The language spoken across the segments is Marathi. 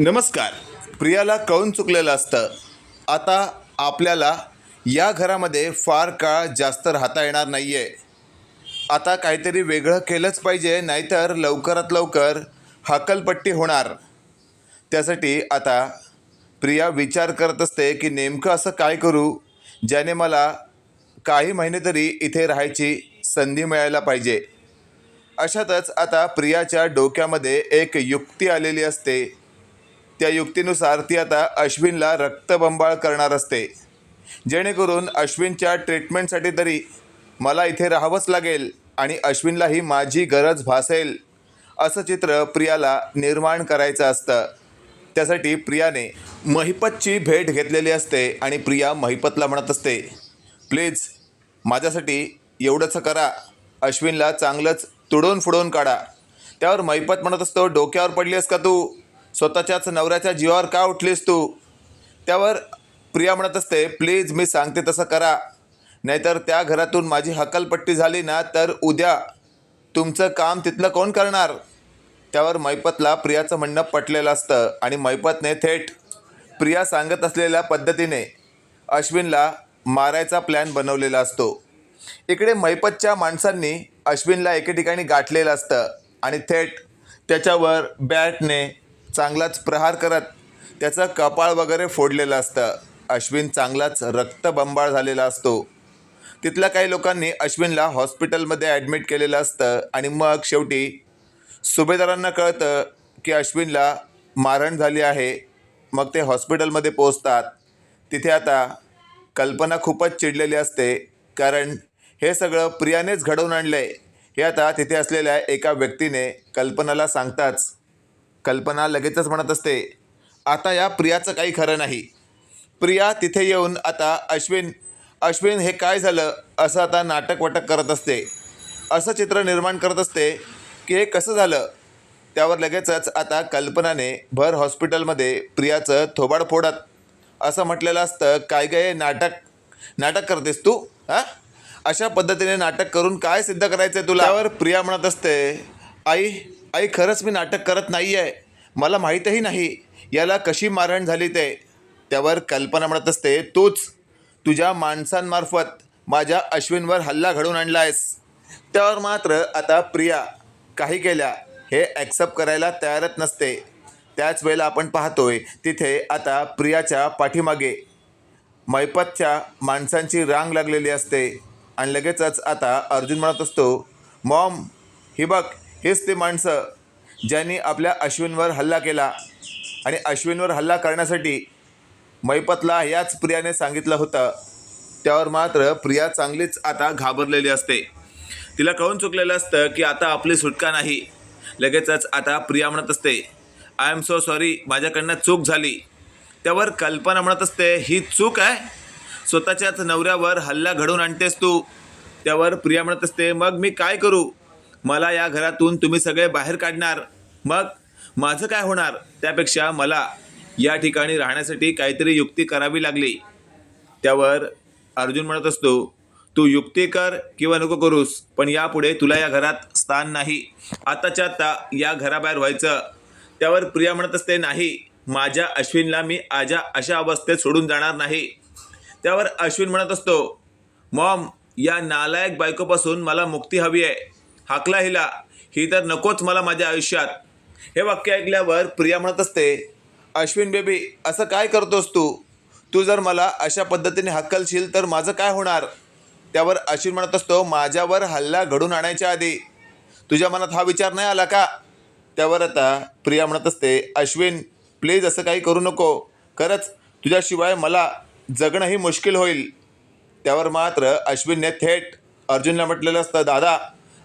नमस्कार. प्रियाला कळून चुकलेलं असतं. आता आपल्याला या घरामध्ये फार काळ जास्त राहता येणार नाही आहे आता काहीतरी वेगळं केलंच पाहिजे नाहीतर लवकरात लवकर हकलपट्टी होणार. त्यासाठी आता प्रिया विचार करत असते की नेमकं असं काय करू ज्याने मला काही महिने तरी इथे राहायची संधी मिळायला पाहिजे. अशातच आता प्रियाच्या डोक्यामध्ये एक युक्ती आलेली असते. त्या युक्तीनुसार ती आता अश्विनला रक्तबंबाळ करणार असते. जेणेकरून अश्विनच्या ट्रीटमेंटसाठी तरी मला इथे राहावंच लागेल आणि अश्विनलाही माझी गरज भासेल असं चित्र प्रियाला निर्माण करायचं असतं. त्यासाठी प्रियाने महिपतची भेट घेतलेली असते आणि प्रिया महिपतला म्हणत असते प्लीज माझ्यासाठी एवढंच करा. अश्विनला चांगलंच तुडून फुडून काढा. त्यावर महिपत म्हणत असतो डोक्यावर पडली आहेस का तू? स्वतःच्याच नवऱ्याच्या जीवावर का उठलीस तू? त्यावर प्रिया म्हणत असते प्लीज मी सांगते तसं करा. नाहीतर त्या घरातून माझी हकलपट्टी झाली ना तर उद्या तुमचं काम तिथलं कोण करणार? त्यावर मैपतला प्रियाचं म्हणणं पटलेलं असतं आणि मैपतने थेट प्रिया सांगत असलेल्या पद्धतीने अश्विनला मारायचा प्लॅन बनवलेला असतो. इकडे मैपतच्या माणसांनी अश्विनला एके ठिकाणी गाठलेलं असतं आणि थेट त्याच्यावर बॅटने चांगलाच प्रहार करत त्याचं कपाळ वगैरे फोडलेलं असतं. अश्विन चांगलाच रक्तबंबाळ झालेला असतो. तिथल्या काही लोकांनी अश्विनला हॉस्पिटलमध्ये ॲडमिट केलेलं असतं आणि मग शेवटी सुभेदारांना कळतं की अश्विनला मारण झाली आहे. मग ते हॉस्पिटलमध्ये पोचतात तिथे आता कल्पना खूपच चिडलेली असते कारण हे सगळं प्रियानेच घडवून आणलं आहे हे आता तिथे असलेल्या एका व्यक्तीने कल्पनाला सांगताच कल्पना लगेचच म्हणत असते आता या प्रियाचं काही खरं नाही. प्रिया तिथे येऊन आता अश्विन अश्विन हे काय झालं असं आता नाटक वाटक करत असते. असं चित्र निर्माण करत असते की हे कसं झालं? त्यावर लगेचच आता कल्पनाने भर हॉस्पिटलमध्ये प्रियाचं थोबाड फोडत. असं म्हटलेलं असतं काय काय नाटक? नाटक करतेस तू? हां? अशा पद्धतीने नाटक करून काय सिद्ध करायचं आहे तुला? त्यावर प्रिया म्हणत असते आई आई खरंच मी नाटक करत नाही आहे मला माहीतही नाही याला कशी मारहाण झाली ते. त्यावर कल्पना म्हणत असते तूच तुझ्या माणसांमार्फत माझ्या अश्विनवर हल्ला घडवून आणला आहेस त्यावर मात्र आता प्रिया काही केल्या हे ॲक्सेप्ट करायला तयारच नसते. त्याच वेळेला आपण पाहतोय तिथे आता प्रियाच्या पाठीमागे मैपतच्या माणसांची रांग लागलेली असते. आणि लगेचच आता अर्जुन म्हणत असतो मॉम ही बघ हेच ते माणसं ज्यांनी आपल्या अश्विनवर हल्ला केला आणि अश्विनवर हल्ला करण्यासाठी मैपतला याच प्रियाने सांगितलं होतं. त्यावर मात्र प्रिया चांगलीच आता घाबरलेली असते. तिला कळून चुकलेलं असतं की आता आपली सुटका नाही. लगेचच आता प्रिया म्हणत असते आय एम सो सॉरी माझ्याकडनं चूक झाली. त्यावर कल्पना म्हणत असते ही चूक आहे? स्वतःच्याच नवऱ्यावर हल्ला घडवून आणतेस तू. त्यावर प्रिया म्हणत असते मग मी काय करू? मला या घरातून तुम्ही सगळे बाहेर काढणार. मग माझं काय होणार? त्यापेक्षा मला या ठिकाणी राहण्यासाठी काहीतरी युक्ती करावी लागली. त्यावर अर्जुन म्हणत असतो तू युक्ती कर किंवा नको करूस पण यापुढे तुला या घरात स्थान नाही. आताच्या आता या घराबाहेर व्हायचं. त्यावर प्रिया म्हणत असते नाही माझ्या अश्विनला मी आजा अशा अवस्थेत सोडून जाणार नाही. त्यावर अश्विन म्हणत असतो मॉम या नालायक बायकोपासून मला मुक्ती हवी आहे. हाकला हिला. ही तर नकोच मला माझ्या आयुष्यात. हे वाक्य ऐकल्यावर प्रिया म्हणत असते अश्विन बेबी असं काय करतोस तू? तू जर मला अशा पद्धतीने हक्कलशील तर माझं काय होणार? त्यावर अश्विन म्हणत असतो माझ्यावर हल्ला घडून आणायच्या आधी. तुझ्या मनात हा विचार नाही आला का? त्यावर आता प्रिया म्हणत असते अश्विन प्लीज असं काही करू नको. खरंच तुझ्याशिवाय मला जगणंही मुश्किल होईल. त्यावर मात्र अश्विनने थेट अर्जुनला म्हटलेलं असतं दादा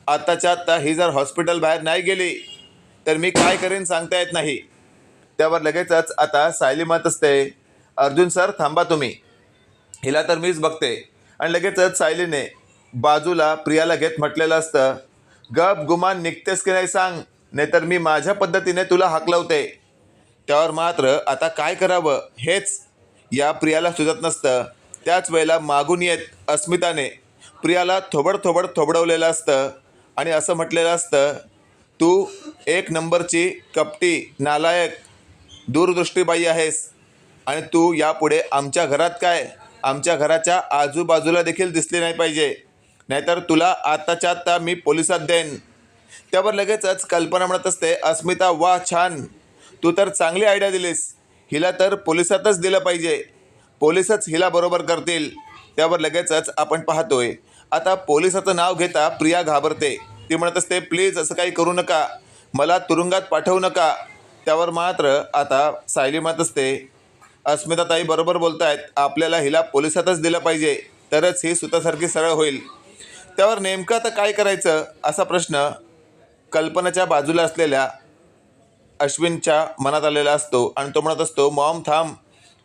आत्ताच्या आत्ता ही जर हॉस्पिटल बाहेर नाही गेली तर मी काय करेन सांगता येत नाही. त्यावर लगेचच आता सायली म्हणत असते. अर्जुन सर थांबा तुम्ही. हिला तर मीच बघते. आणि लगेचच सायलीने बाजूला प्रियाला घेत म्हटलेलं असतं गप गुमान निघतेस की नाही सांग नाहीतर मी माझ्या पद्धतीने तुला हाकलवते. त्यावर मात्र आता काय करावं हेच या प्रियाला सुचत नसतं. त्याच वेळेला मागून येत अस्मिताने प्रियाला थोबड थोबड थोबडवलेलं असतं. आणि असं म्हटलेलं असतं तू एक नंबरची कपटी नालायक दूरदृष्टीबाई आहेस आणि तू यापुढे आमच्या घरात काय? आमच्या घराच्या आजूबाजूला देखील दिसली नाही पाहिजे. नाहीतर तुला आत्ताच्या आत्ता मी पोलिसात देईन. त्यावर लगेचच कल्पना म्हणत असते अस्मिता वा छान. तू तर चांगली आयडिया दिलीस. हिला तर पोलिसातच दिलं पाहिजे. पोलिसच हिला बरोबर करतील. त्यावर लगेचच आपण पाहतोय. आता पोलिसाचं नाव घेता प्रिया घाबरते. ती म्हणत असते प्लीज असं काही करू नका. मला तुरुंगात पाठवू नका. त्यावर मात्र आता सायली म्हणत असते अस्मिताताई बरोबर बोलतायत. आपल्याला हिला पोलिसातच दिलं पाहिजे. तरच ही सुतासारखी सरळ होईल. त्यावर नेमकं आता काय करायचं असा प्रश्न कल्पनाच्या बाजूला असलेल्या अश्विनच्या मनात आलेला असतो आणि तो म्हणत असतो मॉम थांब.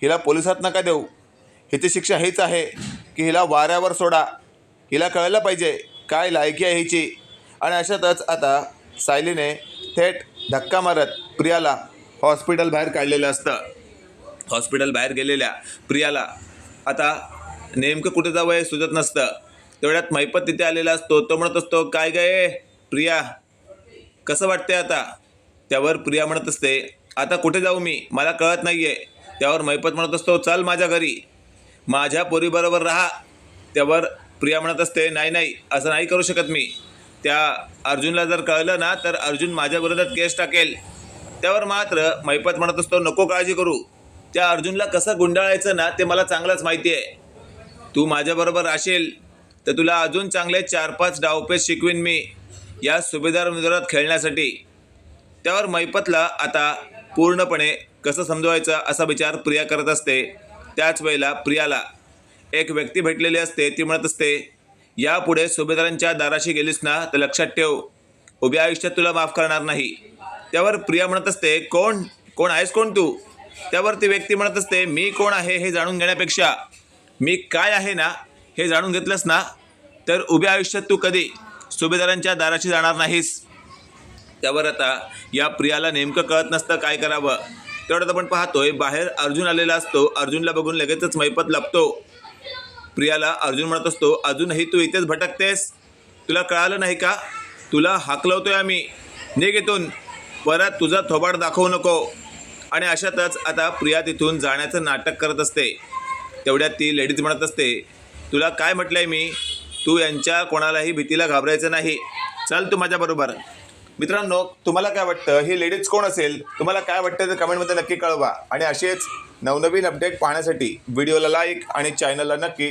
हिला पोलिसात नका देऊ. हिची शिक्षा हीच आहे की हिला वाऱ्यावर सोडा. हिला कळलं पाहिजे काय लायकी आहे हिची. आणि अशातच आता सायलीने थेट धक्का मारत प्रियाला हॉस्पिटल बाहेर काढलेलं असतं. हॉस्पिटल बाहेर गेलेल्या प्रियाला. आता नेमकं कुठे जावं हे सुचत नसतं. तेवढ्यात मैपत तिथे आलेला असतो. तो म्हणत असतो काय गे प्रिया कसं वाटते आता? त्यावर प्रिया म्हणत असते आता कुठे जाऊ मी? मला कळत नाही आहे त्यावर मैपत म्हणत असतो चल माझ्या घरी. माझ्या पोरीबरोबर राहा. त्यावर प्रिया म्हणत असते नाही नाही असं नाही करू शकत मी. त्या अर्जुनला जर कळलं ना तर अर्जुन माझ्या विरोधात केस टाकेल. त्यावर मात्र मैपत म्हणत असतो नको काळजी करू. त्या अर्जुनला कसं गुंडाळायचं ना ते मला चांगलंच माहिती आहे. तू माझ्याबरोबर असेल तर तुला अजून चांगले चार पाच डावपेच शिकवीन मी या सुभेदार विरोधात खेळण्यासाठी. त्यावर मैपतला आता पूर्णपणे कसं समजवायचं असा विचार प्रिया करत असते. त्याच वेळेला प्रियाला एक व्यक्ती भेटलेली असते ती म्हणत असते यापुढे सुभेदारांच्या दाराशी गेलीस ना तर लक्षात ठेव उभ्या आयुष्यात तुला माफ करणार नाही. त्यावर प्रिया म्हणत असते कोण? कोण आहेस? कोण तू? त्यावर ती व्यक्ती म्हणत असते मी कोण आहे हे जाणून घेण्यापेक्षा? मी काय आहे ना हे जाणून घेतलंस ना? तर उभ्या आयुष्यात तू कधी सुभेदारांच्या दाराशी जाणार नाहीस? त्यावर आता या प्रियाला नेमकं कळत नसतं काय करावं. तेवढं आपण पाहतोय बाहेर अर्जुन आलेला असतो अर्जुनला बघून लगेचच मैपत लपतो. प्रियाला अर्जुन म्हणत असतो अजूनही तू इथेच भटकतेस? तुला कळालं नाही का? तुला हाकलवतोय आम्ही. निघ इथून परत तुझा थोबाड दाखवू नको. आणि अशातच आता प्रिया तिथून जाण्याचं नाटक करत असते. तेवढ्यात ती लेडीज म्हणत असते तुला काय म्हटलंय मी? तू यांच्या कोणालाही भीतीला घाबरायचं नाही. चल तू माझ्याबरोबर मित्रांनो तुम्हाला काय वाटतं? ही लेडीज कोण असेल? तुम्हाला काय वाटतं? ते कमेंटमध्ये नक्की कळवा. आणि असेच नवनवीन अपडेट पाहण्यासाठी व्हिडिओला लाईक आणि चॅनलला नक्की